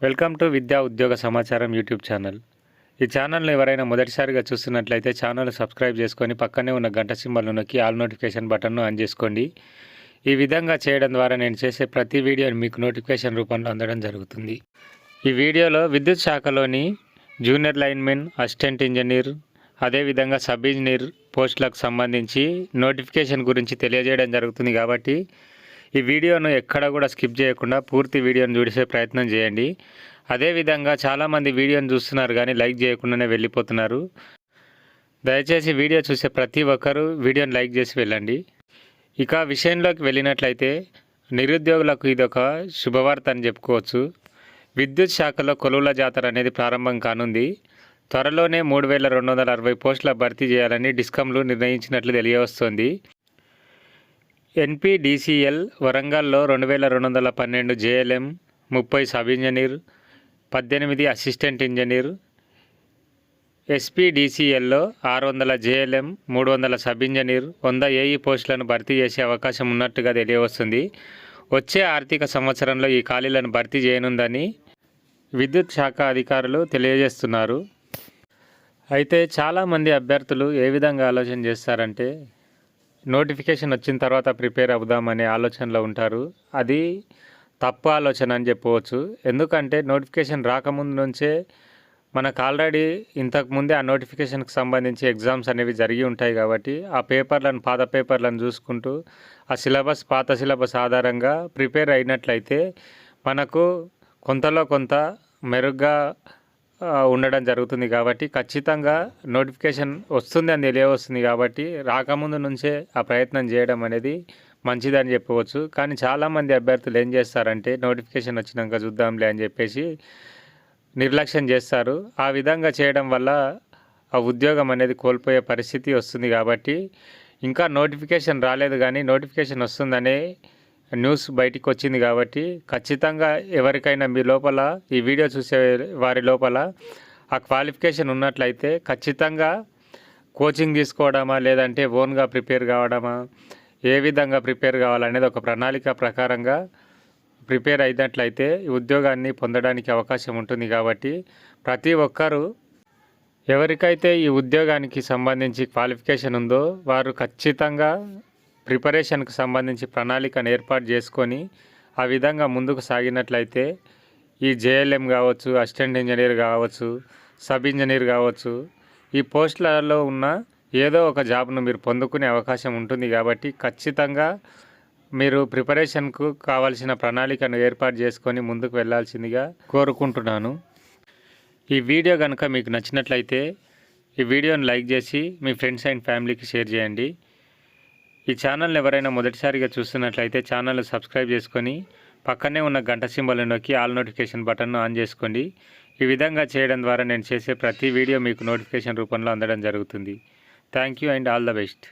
Welcome to విద్యా ఉద్యోగ సమాచారం యూట్యూబ్ ఛానల్. ఈ ఛానల్ను ఎవరైనా మొదటిసారిగా చూస్తున్నట్లయితే ఛానల్ సబ్స్క్రైబ్ చేసుకొని పక్కనే ఉన్న గంట సింబల్ను నొక్కి ఆల్ నోటిఫికేషన్ బటన్ను ఆన్ చేసుకోండి. ఈ విధంగా చేయడం ద్వారా నేను చేసే ప్రతి వీడియోని మీకు నోటిఫికేషన్ రూపంలో అందడం జరుగుతుంది. ఈ వీడియోలో విద్యుత్ శాఖలోని జూనియర్ లైన్మెన్ అసిస్టెంట్ ఇంజనీర్ అదేవిధంగా సబ్ ఇంజనీర్ పోస్టులకు సంబంధించి నోటిఫికేషన్ గురించి తెలియజేయడం జరుగుతుంది కాబట్టి ఈ వీడియోను ఎక్కడ కూడా స్కిప్ చేయకుండా పూర్తి వీడియోను చూసే ప్రయత్నం చేయండి. అదేవిధంగా చాలామంది వీడియోను చూస్తున్నారు కానీ లైక్ చేయకుండానే వెళ్ళిపోతున్నారు. దయచేసి వీడియో చూసే ప్రతి ఒక్కరూ వీడియోను లైక్ చేసి వెళ్ళండి. ఇక విషయంలోకి వెళ్ళినట్లయితే నిరుద్యోగులకు ఇది ఒక శుభవార్త అని చెప్పుకోవచ్చు. విద్యుత్ శాఖలో కొలువుల జాతర అనేది ప్రారంభం కానుంది. త్వరలోనే మూడు వేల రెండు వందల అరవై పోస్టుల భర్తీ చేయాలని డిస్కంలు నిర్ణయించినట్లు తెలియవస్తోంది. ఎన్పిడిసిఎల్ వరంగల్లో రెండు వేల రెండు వందల పన్నెండు జేఎల్ఎం ముప్పై సబ్ ఇంజనీర్ పద్దెనిమిది అసిస్టెంట్ ఇంజనీర్ ఎస్పిడిసిఎల్లో ఆరు వందల జేఎల్ఎం మూడు వందల సబ్ ఇంజనీర్ వంద ఏఈ పోస్టులను భర్తీ చేసే అవకాశం ఉన్నట్టుగా తెలియవస్తుంది. వచ్చే ఆర్థిక సంవత్సరంలో ఈ ఖాళీలను భర్తీ చేయనుందని విద్యుత్ శాఖ అధికారులు తెలియజేస్తున్నారు. అయితే చాలామంది అభ్యర్థులు ఏ విధంగా ఆలోచన చేస్తారంటే నోటిఫికేషన్ వచ్చిన తర్వాత ప్రిపేర్ అవుదామనే ఆలోచనలో ఉంటారు. అది తప్పు ఆలోచన అని చెప్పవచ్చు. ఎందుకంటే నోటిఫికేషన్ రాకముందు నుంచే మనకు ఆల్రెడీ ఇంతకుముందే ఆ నోటిఫికేషన్కి సంబంధించి ఎగ్జామ్స్ అనేవి జరిగి ఉంటాయి కాబట్టి ఆ పేపర్లను పాత పేపర్లను చూసుకుంటూ ఆ సిలబస్ పాత సిలబస్ ఆధారంగా ప్రిపేర్ అయినట్లయితే మనకు కొంతలో కొంత మెరుగ్గా ఉండడం జరుగుతుంది కాబట్టి ఖచ్చితంగా నోటిఫికేషన్ వస్తుంది అని తెలియవస్తుంది కాబట్టి రాకముందు నుంచే ఆ ప్రయత్నం చేయడం అనేది మంచిదని చెప్పవచ్చు. కానీ చాలామంది అభ్యర్థులు ఏం చేస్తారంటే నోటిఫికేషన్ వచ్చినాక చూద్దాంలే అని చెప్పేసి నిర్లక్ష్యం చేస్తారు. ఆ విధంగా చేయడం వల్ల ఆ ఉద్యోగం అనేది కోల్పోయే పరిస్థితి వస్తుంది కాబట్టి ఇంకా నోటిఫికేషన్ రాలేదు కానీ నోటిఫికేషన్ వస్తుందనే న్యూస్ బయటికి వచ్చింది కాబట్టి ఖచ్చితంగా ఎవరికైనా మీ లోపల ఈ వీడియో చూసే వారి లోపల ఆ క్వాలిఫికేషన్ ఉన్నట్లయితే ఖచ్చితంగా కోచింగ్ తీసుకోవడమా లేదంటే ఓన్గా ప్రిపేర్ కావడమా ఏ విధంగా ప్రిపేర్ కావాలనేది ఒక ప్రణాళిక ప్రకారంగా ప్రిపేర్ అయినట్లయితే ఈ ఉద్యోగాన్ని పొందడానికి అవకాశం ఉంటుంది కాబట్టి ప్రతి ఒక్కరూ ఎవరికైతే ఈ ఉద్యోగానికి సంబంధించి క్వాలిఫికేషన్ ఉందో వారు ఖచ్చితంగా ప్రిపరేషన్కు సంబంధించి ప్రణాళికను ఏర్పాటు చేసుకొని ఆ విధంగా ముందుకు సాగినట్లయితే ఈ జేఎల్ఎం కావచ్చు అసిస్టెంట్ ఇంజనీర్ కావచ్చు సబ్ ఇంజనీర్ కావచ్చు ఈ పోస్టులలో ఉన్న ఏదో ఒక జాబ్ను మీరు పొందుకునే అవకాశం ఉంటుంది కాబట్టి ఖచ్చితంగా మీరు ప్రిపరేషన్కు కావాల్సిన ప్రణాళికను ఏర్పాటు చేసుకొని ముందుకు వెళ్ళాల్సిందిగా కోరుకుంటున్నాను. ఈ వీడియో కనుక మీకు నచ్చినట్లయితే ఈ వీడియోని లైక్ చేసి మీ ఫ్రెండ్స్ అండ్ ఫ్యామిలీకి షేర్ చేయండి. ఈ ఛానల్ని ఎవరైనా మొదటిసారిగా చూస్తున్నట్లయితే ఛానల్ను సబ్స్క్రైబ్ చేసుకొని పక్కనే ఉన్న గంట సింబల్ నొక్కి ఆల్ నోటిఫికేషన్ బటన్ను ఆన్ చేసుకోండి. ఈ విధంగా చేయడం ద్వారా నేను చేసే ప్రతి వీడియో మీకు నోటిఫికేషన్ రూపంలో అందడం జరుగుతుంది. Thank you and all the best